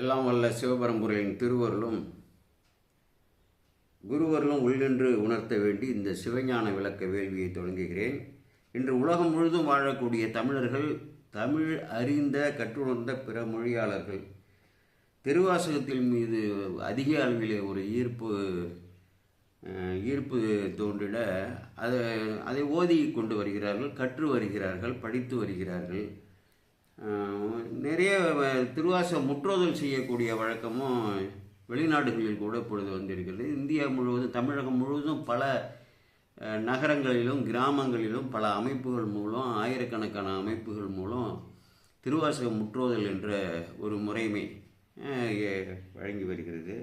எல்லாம் வல்ல சிவபரம்புரையின் திருவருளும் குருவருளும் உள்ளென்று உணர்த்த வேண்டி இந்த சிவஞான விளக்க வேள்வியை தொடங்குகிறேன். இன்று உலகம் முழுதும் வாழக்கூடிய தமிழர்கள் தமிழ் அறிந்த கற்றுணர்ந்த பிற மொழியாளர்கள் திருவாசகத்தின் மீது அதிக அளவிலே ஒரு ஈர்ப்பு ஈர்ப்பு தோன்றிட அதை அதை ஓதி கொண்டு வருகிறார்கள் கற்று வருகிறார்கள் படித்து வருகிறார்கள். நிறைய வ- முற்றோதல் செய்யக்கூடிய வழக்கமும் வெளிநாடுகளில் கூட இப்பொழுது வந்திருக்கிறது. இந்தியா முழுவதும் தமிழகம் முழுவதும் பல நகரங்களிலும் கிராமங்களிலும் பல அமைப்புகள் மூலம் ஆயிரக்கணக்கான அமைப்புகள் மூலம் திருவாசக முற்றோதல் என்ற ஒரு முறைமை வழங்கி வருகிறது.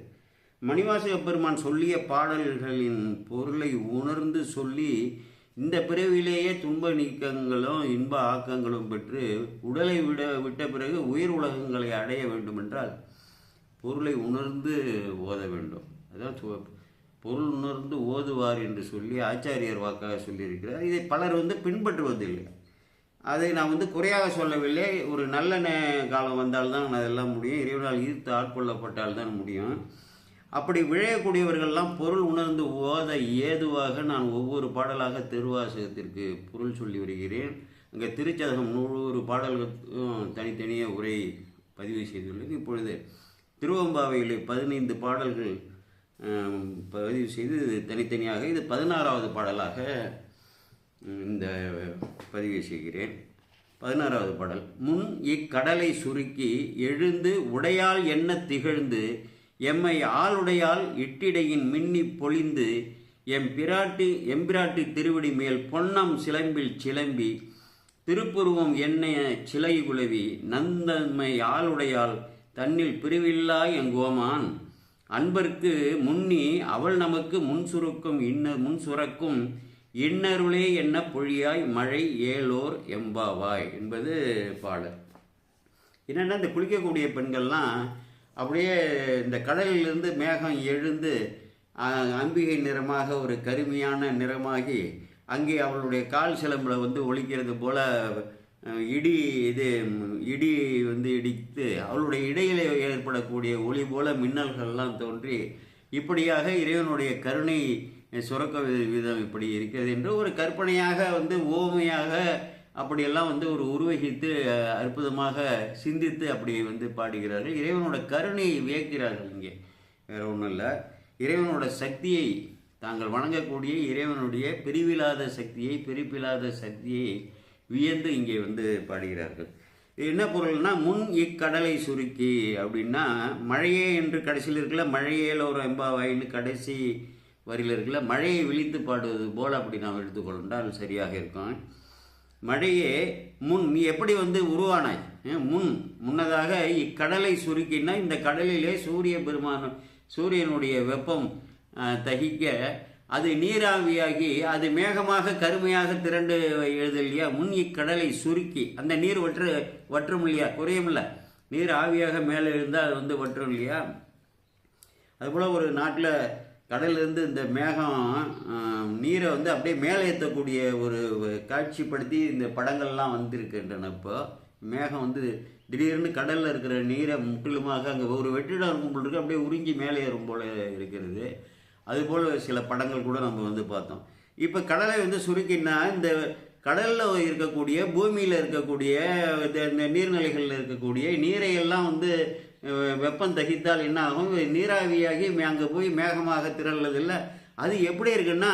மணிவாசக பெருமான் சொல்லிய பாடல்களின் பொருளை உணர்ந்து சொல்லி இந்த பிறவிலேயே துன்ப நீக்கங்களும் இன்ப ஆக்கங்களும் பெற்று உடலை விட விட்ட பிறகு உயிர் உலகங்களை அடைய வேண்டுமென்றால் பொருளை உணர்ந்து ஓத வேண்டும். அதான் பொருள் உணர்ந்து ஓதுவார் என்று சொல்லி ஆச்சாரியர் வாக்காக சொல்லியிருக்கிறார். இதை பலர் வந்து பின்பற்றுவதில்லை. அதை நான் வந்து குறையாக சொல்லவில்லை. ஒரு நல்ல காலம் வந்தால்தான் அதெல்லாம் முடியும். இறைவனால் ஈர்த்து ஆட்கொள்ளப்பட்டால் தான் முடியும். அப்படி விழையக்கூடியவர்கள்லாம் பொருள் உணர்ந்து ஓத ஏதுவாக நான் ஒவ்வொரு பாடலாக திருவாசகத்திற்கு பொருள் சொல்லி வருகிறேன். அங்கே திருச்சதகம் நூறு பாடல்களுக்கும் தனித்தனியே உரை பதிவு செய்துள்ளது. இப்பொழுது திருவம்பாவையில் பதினைந்து பாடல்கள் பதிவு செய்து தனித்தனியாக இது பதினாறாவது பாடலாக இந்த பதிவு செய்கிறேன். பதினாறாவது பாடல். முன் இக்கடலை சுருக்கி எழுந்து உடையால் என்ன திகழ்ந்து எம்மை ஆளுடையால் இட்டிடையின் மின்னி பொழிந்து எம் பிராட்டி எம்பிராட்டி திருவடி மேல் பொன்னம் சிலம்பில் சிலம்பி திருப்புருவம் எண்ணெய சிலை குலவி நந்தன்மை ஆளுடையால் தன்னில் பிரிவில்லா எங்கோமான் அன்பர்க்கு முன்னி அவள் நமக்கு முன் சுருக்கும் இன்ன முன் சுரக்கும் இன்னருளே என்ன பொழியாய் மழை ஏலோர் எம்பாவாய் என்பது பாடல். என்னென்னா இந்த குளிக்கக்கூடிய பெண்கள்லாம் அப்படியே இந்த கடலிலிருந்து மேகம் எழுந்து அம்பிகை நிறமாக ஒரு கருமையான நிறமாகி அங்கே அவளுடைய கால் சிலம்பில் வந்து ஒழிக்கிறது போல இடி இது இடி வந்து இடித்து அவளுடைய இடையிலே ஏற்படக்கூடிய ஒளி போல மின்னல்கள்லாம் தோன்றி இப்படியாக இறைவனுடைய கருணை சுரக்க விதம் இப்படி இருக்கிறது என்று ஒரு கற்பனையாக வந்து ஓமையாக அப்படியெல்லாம் வந்து ஒரு உருவகித்து அற்புதமாக சிந்தித்து அப்படி வந்து பாடுகிறார்கள். இறைவனோட கருணையை வியக்கிறார்கள் இங்கே. வேற ஒன்றும் இல்லை. இறைவனோட சக்தியை தாங்கள் வணங்கக்கூடிய இறைவனுடைய பிரிவில்லாத சக்தியை பிரிப்பில்லாத சக்தியை வியந்து இங்கே வந்து பாடுகிறார்கள். என்ன பொருள்னா முன் இக்கடலை சுருக்கி அப்படின்னா மழையே என்று கடைசியில் இருக்கல மழையேல ஒரு எம்பாவாயின்னு கடைசி வரியில் இருக்கல மழையை விழித்து பாடுவது போல் அப்படி நாம் எடுத்துக்கொண்டால் சரியாக இருக்கும். மழையே முன் நீ எப்படி வந்து உருவானாய்? முன் முன்னதாக இக்கடலை சுருக்கினா இந்த கடலிலே சூரிய பெருமான சூரியனுடைய வெப்பம் தகிக்க அது நீராவியாகி அது மேகமாக கருமையாக திரண்டு எழுது இல்லையா? முன் இக்கடலை சுருக்கி அந்த நீர் வற்று வற்றும் இல்லையா? குறையும் இல்லை. நீர் ஆவியாக மேலே இருந்தால் அது வந்து வற்றும் இல்லையா? அதுபோல் ஒரு நாட்டில் கடல்லேருந்து இந்த மேகம் நீரை வந்து அப்படியே மேலே ஏற்றக்கூடிய ஒரு காட்சிப்படுத்தி இந்த படங்கள்லாம் வந்திருக்கின்றன இப்போ. மேகம் வந்து திடீர்னு கடலில் இருக்கிற நீரை முற்றிலுமாக அங்கே ஒரு வெற்றிடம் இருக்கும் போல் இருக்கு. அப்படியே உறிஞ்சி மேலே ஏறும் போல இருக்கிறது. அதுபோல் சில படங்கள் கூட நம்ம வந்து பார்த்தோம். இப்போ கடலை வந்து சுருக்கினா இந்த கடலில் இருக்கக்கூடிய பூமியில் இருக்கக்கூடிய இந்த- இந்த நீர்நிலைகளில் இருக்கக்கூடிய நீரை எல்லாம் வந்து வெப்பம் தகித்தால் என்ன ஆகும்? நீராவியாகி அங்கே போய் மேகமாக திரள்வதில்லை. அது எப்படி இருக்குன்னா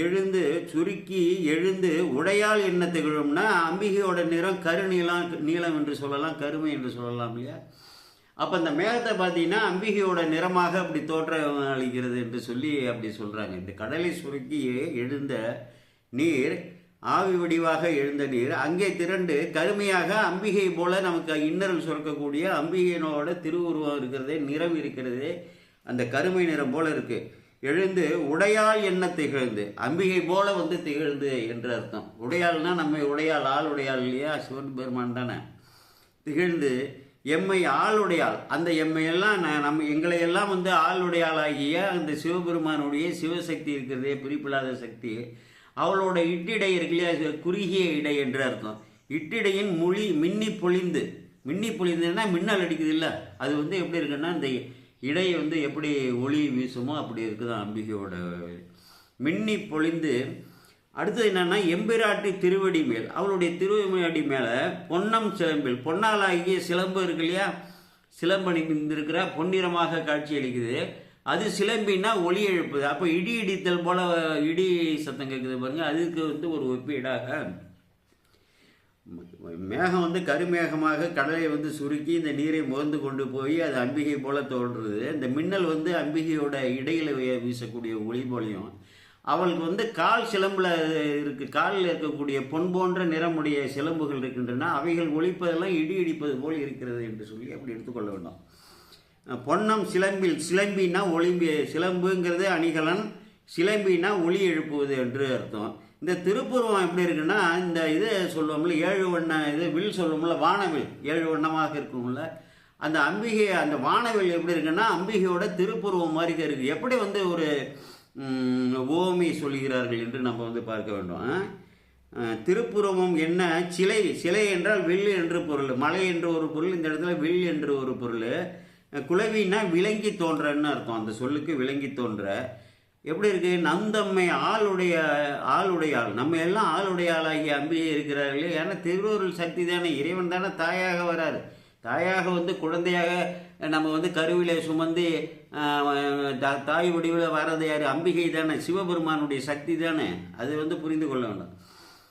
எழுந்து சுருக்கி எழுந்து உடையால் என்ன திகழும்னா அம்பிகையோட நிறம் கருநீலம் நீளம் என்று சொல்லலாம் கருமை என்று சொல்லலாம் இல்லையா? அப்போ அந்த மேகத்தை பார்த்தீங்கன்னா அம்பிகையோட நிறமாக அப்படி தோற்றம் அளிக்கிறது என்று சொல்லி அப்படி சொல்கிறாங்க இந்த கடலை சுருக்கி எழுந்த நீர் ஆவி வடிவாக எழுந்த நீர். அங்கே திரண்டு கருமையாக அம்பிகை போல நமக்கு இன்னரல் சுரக்கக்கூடிய அம்பிகையினோட திருவுருவம் இருக்கிறதே நிறம் இருக்கிறதே அந்த கருமை நிறம் போல இருக்கு. எழுந்து உடையாள் என்ன திகழ்ந்து அம்பிகை போல வந்து திகழ்ந்து என்று அர்த்தம். உடையாள்னா நம்ம உடையாள் ஆள் உடையாள் இல்லையா? சிவன் பெருமான் தானே. திகழ்ந்து எம்மை ஆளுடையாள் அந்த எம்மையெல்லாம் நான் நம்ம எங்களை எல்லாம் வந்து ஆளுடையாளாகிய அந்த சிவபெருமானுடைய சிவசக்தி இருக்கிறதே பிரிப்பில்லாத சக்தி அவளோட இட்டிடை இருக்கு இல்லையா குறுகிய இடை என்று அர்த்தம். இட்டிடையின் மொழி மின்னி பொழிந்து. மின்னி பொழிந்துன்னா மின்னல் அடிக்குது இல்லை அது வந்து எப்படி இருக்குன்னா இந்த இடை வந்து எப்படி ஒளி வீசுமோ அப்படி இருக்குதான் அம்பிகையோட மின்னி பொழிந்து அடுத்தது என்னன்னா எம்பிராட்டி திருவடி மேல். அவளுடைய திருவடி மேலே பொன்னம் சிலம்பில். பொன்னாலாகிய சிலம்பு இருக்கு இல்லையா? சிலம்பணி இருக்கிற பொன்னிறமாக காட்சி அளிக்குது. அது சிலம்பின்னா ஒளி எழுப்புது. அப்போ இடி இடித்தல் போல இடி சத்தம் கேட்குது பாருங்க. அதுக்கு வந்து ஒரு ஒப்பீடாக மேகம் வந்து கருமேகமாக கடலை வந்து சுருக்கி இந்த நீரை முகந்து கொண்டு போய் அது அம்பிகை போல தோன்றுறது இந்த மின்னல் வந்து அம்பிகையோட இடையில வீசக்கூடிய ஒளி போலையும். அவளுக்கு வந்து கால் சிலம்பில் இருக்கு. காலில் இருக்கக்கூடிய பொன் போன்ற நிறமுடைய சிலம்புகள் இருக்கின்றன. அவைகள் ஒழிப்பதெல்லாம் இடி இடிப்பது போல் இருக்கிறது என்று சொல்லி அப்படி எடுத்துக்கொள்ள வேண்டும். பொன்னம் சிலம்பில் சிலம்பினா ஒளிம்பி சிலம்புங்கிறது அணிகலன் சிலம்பினா ஒளி எழுப்புவது என்று அர்த்தம். இந்த திருப்புருவம் எப்படி இருக்குன்னா இந்த இது சொல்லுவோம்ல ஏழு வண்ண இது வில் சொல்லுவோம்ல வானவில். ஏழு வண்ணமாக இருக்கும்ல. அந்த அம்பிகை அந்த வானவில் எப்படி இருக்குன்னா அம்பிகையோட திருப்புருவம் மாதிரி இருக்குது எப்படி வந்து ஒரு ஓமி சொல்கிறார்கள் என்று நம்ம வந்து பார்க்க வேண்டும். ஆ? திருப்புறமும் என்ன? சிலை. சிலை என்றால் வில் என்று பொருள். மலை என்று ஒரு பொருள் இந்த இடத்துல வில் என்று ஒரு பொருள். குலவின்னா விளங்கி தோன்றன்னு அர்த்தம். அந்த சொல்லுக்கு விளங்கி தோன்ற. எப்படி இருக்கு? நந்தம்மை ஆளுடைய ஆளுடைய ஆள். நம்ம எல்லாம் ஆளுடைய ஆளாகிய அம்பிகை இருக்கிறார்களே ஏன்னா திருவருள் சக்தி தானே. இறைவன் தானே தாயாக வராரு. தாயாக வந்து குழந்தையாக நம்ம வந்து கருவிலே சுமந்து தா- தாய் வடிவில் வர்றது யார்? அம்பிகை தானே. சிவபெருமானுடைய சக்தி தானே. அது வந்து புரிந்து கொள்ள வேண்டும்.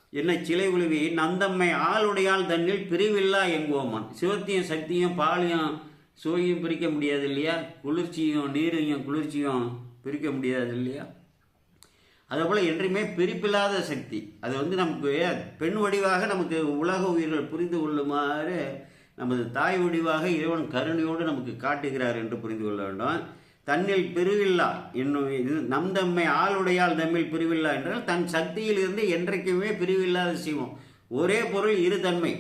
என்ன சிலை உழுவி நந்தம்மை ஆளுடையால் தன்னில் பிரிவில்லா எங்குவோமான் சிவத்தையும் சக்தியும் பாலையும் சுவையும் பிரிக்க முடியாது இல்லையா? குளிர்ச்சியும் நீரையும் குளிர்ச்சியும் பிரிக்க முடியாது இல்லையா? அதேபோல் என்றையுமே பிரிப்பில்லாத சக்தி. அது வந்து நமக்கு பெண் வடிவாக நமக்கு உலக உயிர்கள் புரிந்து கொள்ளுமாறு நமது தாய் வடிவாக இறைவன் கருணையோடு நமக்கு காட்டுகிறார் என்று புரிந்து கொள்ள வேண்டும். தன்னில் பிரிவில்லா என்னும் இது நம் தம்மை ஆளுடையால் தம்மில் பிரிவில்லா என்றால் தன் சக்தியிலிருந்து என்றைக்குமே பிரிவில்லாத சிவம் ஒரே பொருள் இரு தன்மை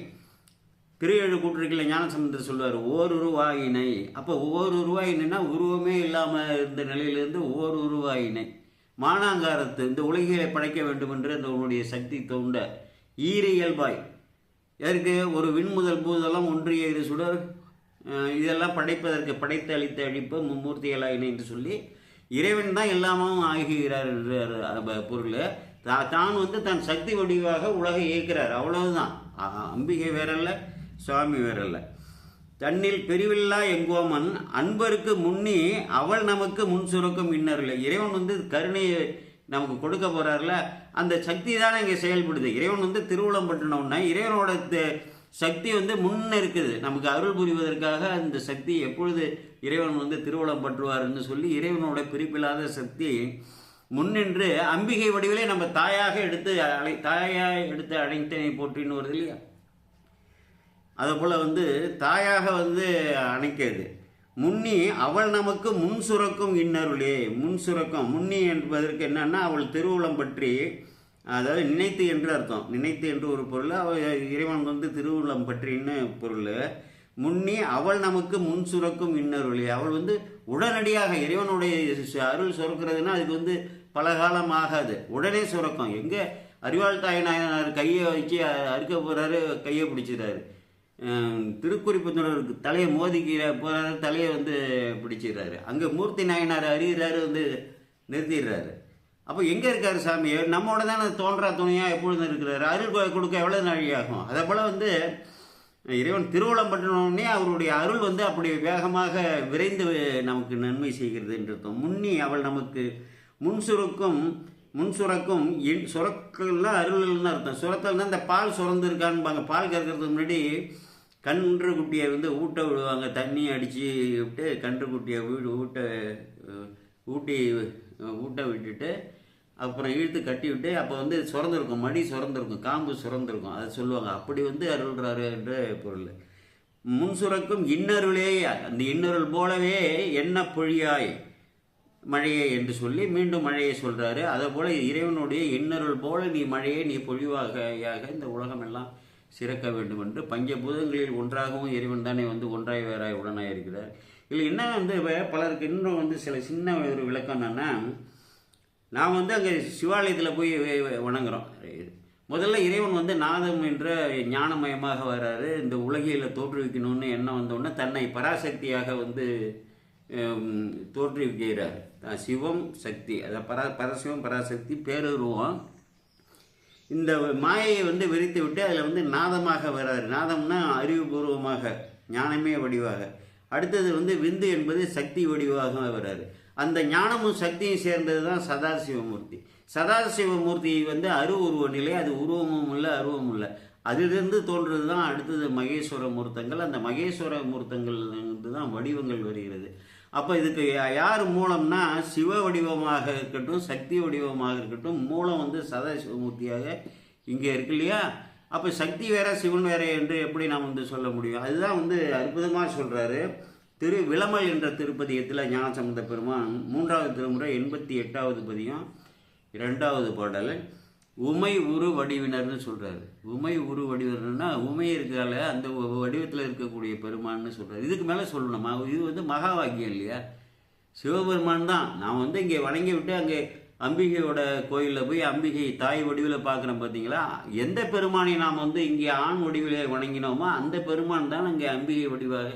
திருஏழு கூட்டிருக்கில் ஞானசம்பந்தர் சொல்லுவார் ஓர் உருவாயினை அப்போ ஒவ்வொரு உருவாயினைன்னா உருவமே இல்லாமல் இருந்த நிலையிலிருந்து ஒவ்வொரு உருவாயினை மானாங்காரத்து இந்த உலகிலே படைக்க வேண்டும் என்று அந்த உன்னுடைய சக்தி தோண்ட ஈர இயல்பாய். எதற்கு ஒரு விண்முதல் பூதெல்லாம் ஒன்றிய இரு சுடர் இதெல்லாம் படைப்பதற்கு படைத்து அளித்த அழிப்பு மும்மூர்த்திகளாயினை என்று சொல்லி இறைவன் தான் எல்லாமும் ஆகுகிறார் என்று பொருள். தான் வந்து தன் சக்தி வடிவாக உலகை இயக்கிறார். அவ்வளவுதான். அம்பிகை வேறல்ல. சுவாமி வேறல்ல தன்னில் பெரிவில்லா எங்கோமன் அன்பருக்கு முன்னி அவள் நமக்கு முன் சுரக்கும் இன்னரில்லை இறைவன் வந்து கருணையை நமக்கு கொடுக்க போகிறார்ல அந்த சக்தி தானே இங்கே செயல்படுது. இறைவன் வந்து திருவுளம் பற்றினோன்னா இறைவனோட சக்தி வந்து முன்ன இருக்குது நமக்கு அருள் புரிவதற்காக அந்த சக்தி எப்பொழுது இறைவன் வந்து திருவுளம் பற்றுவார்னு சொல்லி இறைவனோட பிரிப்பில்லாத சக்தி முன்னின்று அம்பிகை வடிவிலே நம்ம தாயாக எடுத்து அழை தாயாக எடுத்து அழைத்தனை போற்றின்னு வருது இல்லையா? அதுபோல் வந்து தாயாக வந்து அணைக்கிறது. முன்னி அவள் நமக்கு முன் சுரக்கும் இன்னருளே. முன் சுரக்கும் முன்னி என்பதற்கு என்னன்னா அவள் திருவுளம் பற்றி அதாவது நினைத்து என்று அர்த்தம். நினைத்து என்று ஒரு பொருள் அவள் இறைவன் வந்து திருவுளம் பற்றின்னு பொருள். முன்னி அவள் நமக்கு முன் சுரக்கும் இன்னருளே. அவள் வந்து உடனடியாக இறைவனுடைய அருள் சுரக்கிறதுனா அதுக்கு வந்து பல காலம் ஆகாது. உடனே சுரக்கும். எங்கே? அறிவாள் தாய் நாயனார் கையை வச்சு அறுக்க போகிறாரு கையை பிடிச்சிடுறாரு. திருக்குறிப்புத்தனருக்கு தலையை மோதிக்கிற போகிறாரு தலையை வந்து பிடிச்சிடுறாரு. அங்கே மூர்த்தி நாயனார் அறிகிறாரு வந்து நிறுத்திடுறாரு. அப்போ எங்கே இருக்காரு சாமி? நம்மோட தானே தோன்றா துணையாக எப்பொழுதும் இருக்கிறாரு. அருள் கொடுக்க எவ்வளோ நாழி ஆகும்? அதே போல் வந்து இறைவன் திருவள்ளம் பண்ணினோடனே அவருடைய அருள் வந்து அப்படி வேகமாக விரைந்து நமக்கு நன்மை செய்கிறது என்று முன்னி அவள் நமக்கு முன் சுருக்கும் முன் சுரக்கும் இன் சுரக்கல்னா அருள்னு அர்த்தம். சுரத்தல்னா இந்த பால் சுரந்துருக்கான்பாங்க. பால் கறக்கிறதுக்கு முன்னாடி கன்று குட்டியை வந்து ஊட்ட விடுவாங்க. தண்ணி அடித்து விட்டு கன்று குட்டியை வீடு ஊட்ட ஊட்டி ஊட்ட விட்டுட்டு அப்புறம் இழுத்து கட்டி விட்டு அப்போ வந்து சுரந்திருக்கும். மடி சுரந்திருக்கும். காம்பு சுரந்திருக்கும். அதை சொல்லுவாங்க. அப்படி வந்து அருள்றாரு என்ற பொருள். முன் சுரக்கும் இன்னருளே அந்த இன்னருள் போலவே என்ன பொழியாய். மழையே என்று சொல்லி மீண்டும் மழையை சொல்கிறாரு அதே இறைவனுடைய இன்னருள் போல நீ மழையை நீ பொழிவாகையாக இந்த உலகமெல்லாம் சிறக்க வேண்டும் என்று பஞ்சபூதங்களில் ஒன்றாகவும் இறைவன் தானே வந்து ஒன்றாய் வேறாய் உடனாய் இருக்கிறார். இதில் என்ன வந்து பலருக்கு இன்னும் வந்து சில சின்ன ஒரு விளக்கம் என்னென்னா நான் வந்து அங்கே சிவாலயத்தில் போய் வணங்குறோம். முதல்ல இறைவன் வந்து நாதம் என்ற ஞானமயமாக வர்றாரு இந்த உலகியில் தோற்றுவிக்கணும்னு எண்ணம் வந்தோடனே தன்னை பராசக்தியாக வந்து தோற்றுவிக்கிறார் சிவம் சக்தி அதாவது பரா பரசிவம் பராசக்தி பேருருவம். இந்த மாயையை வந்து விரித்து விட்டு அதில் வந்து நாதமாக வராரு. நாதம்னா அறிவுபூர்வமாக ஞானமே வடிவாக. அடுத்தது வந்து விந்து என்பது சக்தி வடிவாக வராரு. அந்த ஞானமும் சக்தியும் சேர்ந்தது தான் சதாசிவமூர்த்தி. சதாசிவமூர்த்தி வந்து அரு உருவ நிலை அது உருவமும் இல்லை அருவமும் இல்லை அதிலிருந்து தோன்றது தான் அடுத்தது மகேஸ்வர மூர்த்தங்கள். அந்த மகேஸ்வர மூர்த்தங்கள் இருந்து தான் வடிவங்கள் வருகிறது. அப்போ இதுக்கு யா- யார் மூலம்னா சிவ வடிவமாக இருக்கட்டும் சக்தி வடிவமாக இருக்கட்டும் மூலம் வந்து சதாசிவமூர்த்தியாக இங்கே இருக்கு இல்லையா? அப்போ சக்தி வேற சிவன் வேற என்று எப்படி நாம் வந்து சொல்ல முடியும்? அதுதான் வந்து அற்புதமாக சொல்கிறாரு திரு விளமல் என்ற திருப்பதியத்தில் ஞானசம்பந்த பெருமான் மூன்றாவது திருமுறை எண்பத்தி எட்டாவது பதியம் இரண்டாவது பாடல். உமை உரு வடிவினர்னு சொல்கிறாரு உமை உரு வடிவினர்னா உமை இருக்கால அந்த வடிவத்தில் இருக்கக்கூடிய பெருமான்னு சொல்கிறார் இதுக்கு மேலே சொல்லணுமா. இது வந்து மகா வாக்கியம் இல்லையா? சிவபெருமான் தான். நான் வந்து இங்கே வணங்கி விட்டு அங்கே அம்பிகையோட கோயிலில் போய் அம்பிகை தாய் வடிவில் பார்க்குறோம் பார்த்தீங்களா எந்த பெருமானை நாம் வந்து இங்கே ஆண் வடிவில் வணங்கினோமோ அந்த பெருமான் தான் அங்கே அம்பிகை வடிவாக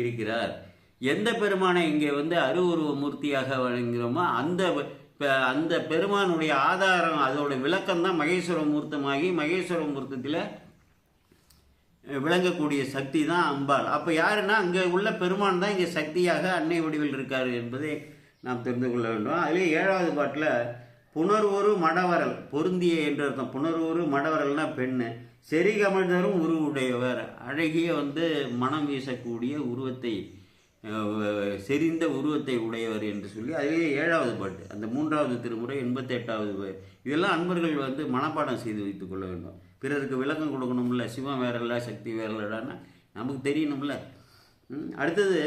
இருக்கிறார். எந்த பெருமானை இங்கே வந்து அருவுருவ மூர்த்தியாக வணங்குகிறோமோ அந்த அந்த பெருமானுடைய ஆதாரம் அதோட விளக்கம் தான் மகேஸ்வர மூர்த்தமாகி மகேஸ்வர மூர்த்தத்தில் விளங்கக்கூடிய சக்தி தான் அம்பாள். அப்போ யாருன்னா அங்கே உள்ள பெருமான் தான் இங்கே சக்தியாக அன்னை வடிவில் இருக்கார் என்பதை நாம் தெரிந்து கொள்ள வேண்டும். அதிலே ஏழாவது பாட்டில் புனர்வொரு மடவரல் பொருந்திய என்று அர்த்தம். புனர்வொரு மடவரல்னா பெண்ணு செரிகமிழ்ந்தரும் உருவுடையவர் அழகிய வந்து மனம் வீசக்கூடிய உருவத்தை செறிந்த உருவத்தை உடையவர் என்று சொல்லி அதுவே ஏழாவது பாட்டு அந்த மூன்றாவது திருமுறை எண்பத்தி எட்டாவது இதெல்லாம் அன்பர்கள் வந்து மனப்பாடம் செய்து வைத்துக் கொள்ள வேண்டும். பிறருக்கு விளக்கம் கொடுக்கணும்ல சிவம் வேற இல்லை சக்தி வேற நமக்கு தெரியணும்ல. அடுத்தது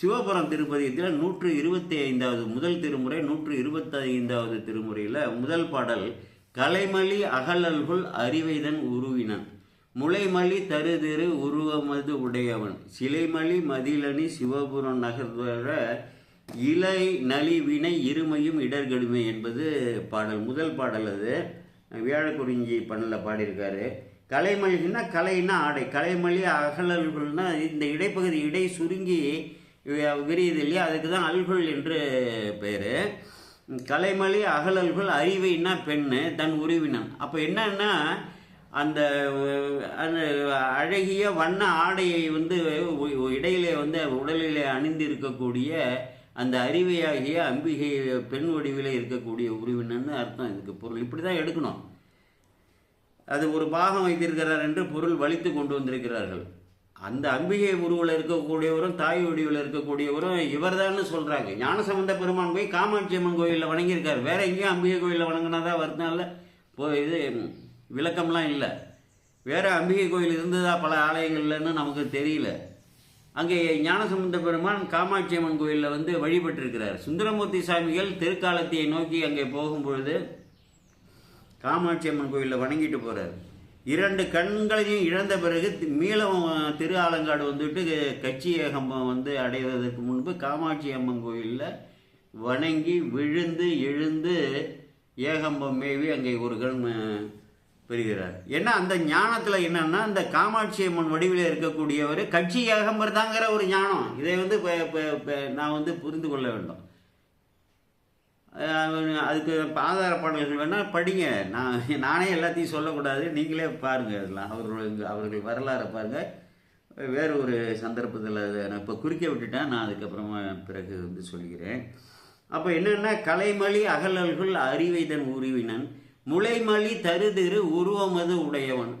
சிவபுரம் திருப்பதியத்தில் நூற்று இருபத்தி ஐந்தாவது முதல் திருமுறை நூற்று இருபத்தி ஐந்தாவது திருமுறையில் முதல் பாடல் கலைமலி அகலல்குள் அறிவைதன் உருவினன். முளைமலி தருதிரு உருவமது உடையவன். சிலைமலி மதிலணி சிவபுரம் நகர்வர இலை நலிவினை இருமையும் இடர்கடுமை என்பது பாடல் முதல் பாடல் அது. வியாழக்குறிஞ்சி பண்ணல பாடியிருக்காரு. கலைமலின்னா கலைன்னா ஆடை. கலைமலி அகழல்கள்னா இந்த இடைப்பகுதி இடை சுருங்கி விரியுது இல்லையா? அதுக்கு தான் அல்குள் என்று பெயர் கலைமலி அகலல்கள் அறிவைன்னா பெண்ணு தன் உருவினன் அப்போ என்னன்னா அந்த அந்த அழகிய வண்ண ஆடையை வந்து இடையிலே வந்து உடலிலே அணிந்து இருக்கக்கூடிய அந்த அறிவையாகிய அம்பிகை பெண் வடிவிலே இருக்கக்கூடிய உருவினன்னு அர்த்தம் இதுக்கு பொருள். இப்படி தான் எடுக்கணும். அது ஒரு பாகம் வைத்திருக்கிறார் என்று பொருள் வலித்து கொண்டு வந்திருக்கிறார்கள். அந்த அம்பிகை உருவில் இருக்கக்கூடியவரும் தாய் வடிவில் இருக்கக்கூடியவரும் இவர் தான் சொல்கிறாங்க ஞானசம்பந்த பெருமான் போய் காமாட்சி அம்மன் கோயிலில் வணங்கியிருக்கார். வேற எங்கேயும் அம்பிகை கோயிலில் வணங்கினதா தான் வருதுனால இது விளக்கம்லாம் இல்லை. வேறு அம்பிகை கோயில் இருந்ததா பல ஆலயங்கள்லன்னு நமக்கு தெரியல. அங்கே ஞானசம்பந்த பெருமான் காமாட்சி அம்மன் கோயிலில் வந்து வழிபட்டிருக்கிறார். சுந்தரமூர்த்தி சாமிகள் திருக்காலத்தியை நோக்கி அங்கே போகும்பொழுது காமாட்சி அம்மன் கோயிலில் வணங்கிட்டு போகிறார் இரண்டு கண்களையும் இழந்த பிறகு மீளம் திரு ஆலங்காடு வந்துட்டு கட்சி ஏகம்பம் வந்து அடைவதற்கு முன்பு காமாட்சி அம்மன் கோயிலில் வணங்கி விழுந்து எழுந்து ஏகம்பம் மேவி அங்கே ஒரு கண் பெறுகிறார். ஏன்னா அந்த ஞானத்தில் என்னன்னா அந்த காமாட்சி அம்மன் வடிவில் இருக்கக்கூடியவர் கட்சி ஏகம்பர் தாங்கிற ஒரு ஞானம். இதை வந்து நான் வந்து புரிந்து கொள்ள வேண்டும். அதுக்கு ஆதார பாடல்கள் வேணால் படிங்க. நான் நானே எல்லாத்தையும் சொல்லக்கூடாது. நீங்களே பாருங்கள் அதெல்லாம் அவர்கள் அவர்கள் வரலாறை பாருங்கள் வேறு ஒரு சந்தர்ப்பத்தில் அதை நான் இப்போ குறிக்க விட்டுட்டேன். நான் அதுக்கப்புறமா பிறகு வந்து சொல்கிறேன். அப்போ என்னென்னா கலைமொழி அகலல்கள் அறிவைதன் உருவினன் முளைமலி தருதிரு உருவமது உடையவன்.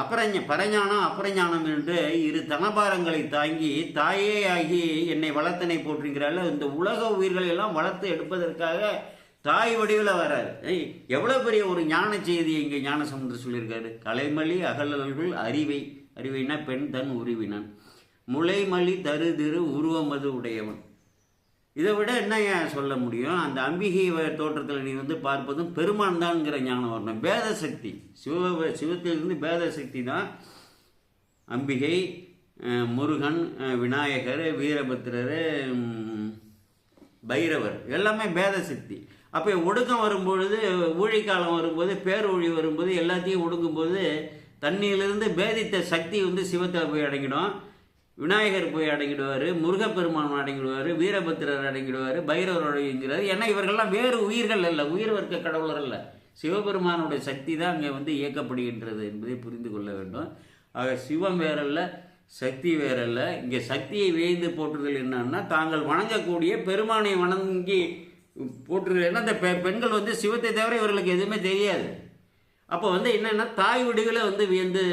அபரஞ பரஞானம் அப்புறஞானம் என்று இரு தனபாரங்களை தாங்கி தாயே ஆகி என்னை வளர்த்தனை போற்றுகிறாள் இந்த உலக உயிர்களை எல்லாம் வளர்த்து எடுப்பதற்காக தாய் வடிவில் வராரு. எவ்வளோ பெரிய ஒரு ஞான செய்தி இங்கே ஞானசமுத்திரம் சொல்லியிருக்காரு. கலைமலி அகலல்கள் அறிவை. அறிவைனா பெண் தன் உருவினன். முளைமலி தரு திரு உருவமது உடையவன். இதை விட என்ன ஏன் சொல்ல முடியும்? அந்த அம்பிகை தோற்றத்தில் நீ வந்து பார்ப்பதும் பெருமான் தான்ங்கிற ஞானம் வரணும். பேத சக்தி சிவ சிவத்திலிருந்து பேத சக்தி தான் அம்பிகை முருகன் விநாயகர் வீரபத்திரர் பைரவர். எல்லாமே பேத சக்தி அப்போ ஒடுக்கம் வரும்பொழுது ஊழிக்காலம் வரும்போது பேரொழி வரும்போது எல்லாத்தையும் ஒடுங்கும்போது தண்ணியிலிருந்து பேதித்த சக்தி வந்து சிவத்தில் போய் அடங்கிடும். விநாயகர் போய் அடங்கிடுவார் முருகப்பெருமான் அடங்கிடுவார் வீரபத்திரர் அடங்கிடுவார் பைரவர் அடங்குகிறார் ஏன்னா இவர்கள்லாம் வேறு உயிர்கள் அல்ல உயிர் வர்க்க கடவுளர் அல்ல. சிவபெருமானுடைய சக்தி தான் அங்கே வந்து இயக்கப்படுகின்றது என்பதை புரிந்து கொள்ள வேண்டும். ஆக சிவம் வேறல்ல சக்தி வேறல்ல. இங்கே சக்தியை வேய்ந்து போற்றுதல் என்னன்னா தாங்கள் வணங்கக்கூடிய பெருமானை வணங்கி போற்றுதல். ஏன்னா அந்த பெ- பெண்கள் வந்து சிவத்தை தவிர இவர்களுக்கு எதுவுமே தெரியாது. அப்போ வந்து என்னென்னா தாய் வீடுகளை வந்து வியந்து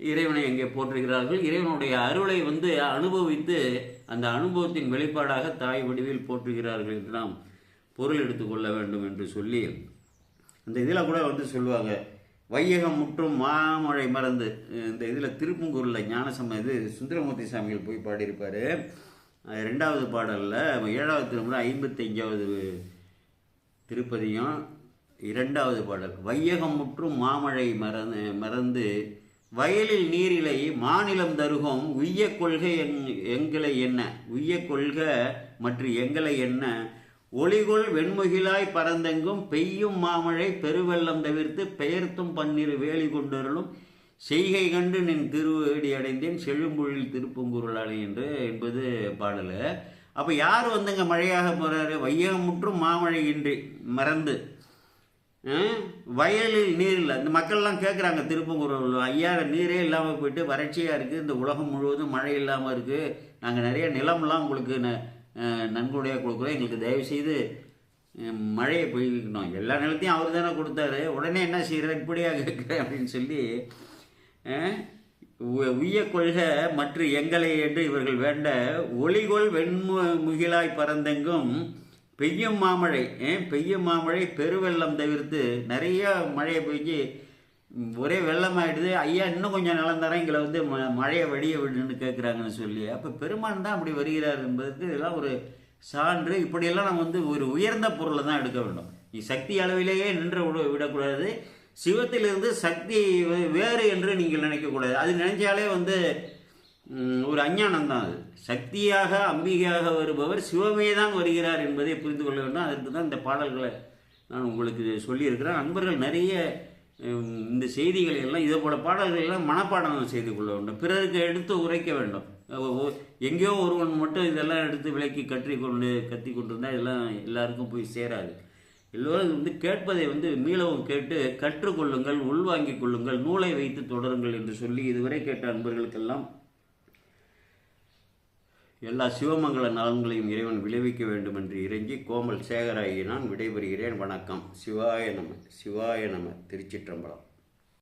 இறைவனை அங்கே போற்றுகிறார்கள். இறைவனுடைய அருளை வந்து அனுபவித்து அந்த அனுபவத்தின் வெளிப்பாடாக தாய் வடிவில் போற்றுகிறார்கள் என்று நாம் பொருள் எடுத்துக்கொள்ள வேண்டும் என்று சொல்லி அந்த இதில் கூட வந்து சொல்லுவாங்க. வையகம் முற்றும் மாமழை மறந்து இந்த இதில் திருப்பங்கூரில் ஞானசம்ம இது சுந்தரமூர்த்தி சாமிகள் போய் பாடியிருப்பார். ரெண்டாவது பாடலில் ஏழாவது திருமுறை ஐம்பத்தஞ்சாவது திருப்பதியும் இரண்டாவது பாடல். வையகம் முற்றும் மாமழை மறந்து மறந்து வயலில் நீரிலை மாநிலம் தருகும் உய்ய கொள்கை எங்- எங்களை என்ன? உய்ய கொள்க மற்றும் எங்களை என்ன? ஒளிகொள் வெண்முகிலாய் பறந்தெங்கும் பெய்யும் மாமழை பெருவெள்ளம் தவிர்த்து பெயர்த்தும் பன்னிரு வேலி கொண்டருளும். செய்கை கண்டு நின் திருவடி அடைந்தேன் செழும்பொழில் திருப்பங்குருளாளி என்று என்பது பாடல். அப்போ யார் வந்துங்க மழையாக போகிறாரு வையகம் முற்றும் மாமழை இன்றி மறந்து. வயலில் நீர் இல்லை. இந்த மக்கள்லாம் கேட்குறாங்க திருப்பங்கூர் ஐயா நீரே இல்லாமல் போயிட்டு வறட்சியாக இருக்குது இந்த உலகம் முழுவதும் மழை இல்லாமல் இருக்குது நாங்கள் நிறைய நிலம்லாம் உங்களுக்கு ந- நன்கொடையாக கொடுக்குறோம். எங்களுக்கு தயவு செய்து மழையை பெய்விக்கணும். எல்லா நிலத்தையும் அவர் தானே கொடுத்தாரு. உடனே என்ன செய்கிறார் இப்படியாக கேட்குறேன் அப்படின்னு சொல்லி உ- உய்ய கொள்க மற்ற எங்களை என்று இவர்கள் வேண்ட ஒளிகொள் வெண்மு முகிலாய் பறந்தெங்கும் பெய்யும் மாமழை ஏன் பெய்யும் மாமழை பெருவெள்ளம் தவிர்த்து நிறைய மழையை பெய்ஞ்சு ஒரே ஒரே வெள்ளமாயிடுது. ஐயா இன்னும் கொஞ்சம் நிலம் தரேன் எங்களை வந்து ம மழையை வெடிய விடுன்னு கேட்குறாங்கன்னு சொல்லி. அப்போ பெருமான் தான் அப்படி வருகிறார் என்பதற்கு இதெல்லாம் ஒரு சான்று. இப்படியெல்லாம் நம்ம வந்து ஒரு உயர்ந்த பொருளை தான் எடுக்க வேண்டும். நீ சக்தி அளவிலேயே நின்று விட விடக்கூடாது. சிவத்திலிருந்து சக்தி வேறு என்று நீங்கள் நினைக்கக்கூடாது. அது நினைச்சாலே வந்து ஒரு அஞ்ஞானம் தான் அது. சக்தியாக அம்பிகையாக வருபவர் சிவமே தான் வருகிறார் என்பதை புரிந்து கொள்ள வேண்டும். அதற்கு தான் இந்த பாடல்களை நான் உங்களுக்கு சொல்லியிருக்கிறேன். நண்பர்கள் நிறைய இந்த செய்திகளை எல்லாம் இதே போல பாடல்கள் எல்லாம் மனப்பாடம் செய்து கொள்ள வேண்டும். பிறருக்கு எடுத்து உரைக்க வேண்டும். எங்கேயோ ஒருவன் மட்டும் இதெல்லாம் எடுத்து விலக்கி கற்றிக்கொண்டு கத்தி கொண்டிருந்தால் இதெல்லாம் எல்லாருக்கும் போய் சேராது. எல்லோரும் வந்து கேட்பதை வந்து மீளவும் கேட்டு கற்றுக்கொள்ளுங்கள் உள்வாங்கிக் கொள்ளுங்கள் நூலை வைத்து தொடருங்கள் என்று சொல்லி இதுவரை கேட்ட அன்பர்களுக்கெல்லாம் எல்லா சிவமங்கல நலன்களையும் இறைவன் விளைவிக்க வேண்டும் என்று இறங்கி கோமல் சேகராகி நான் விடைபெறுகிறேன். வணக்கம். சிவாய நம சிவாய நம திருச்சிற்றம்பலம்.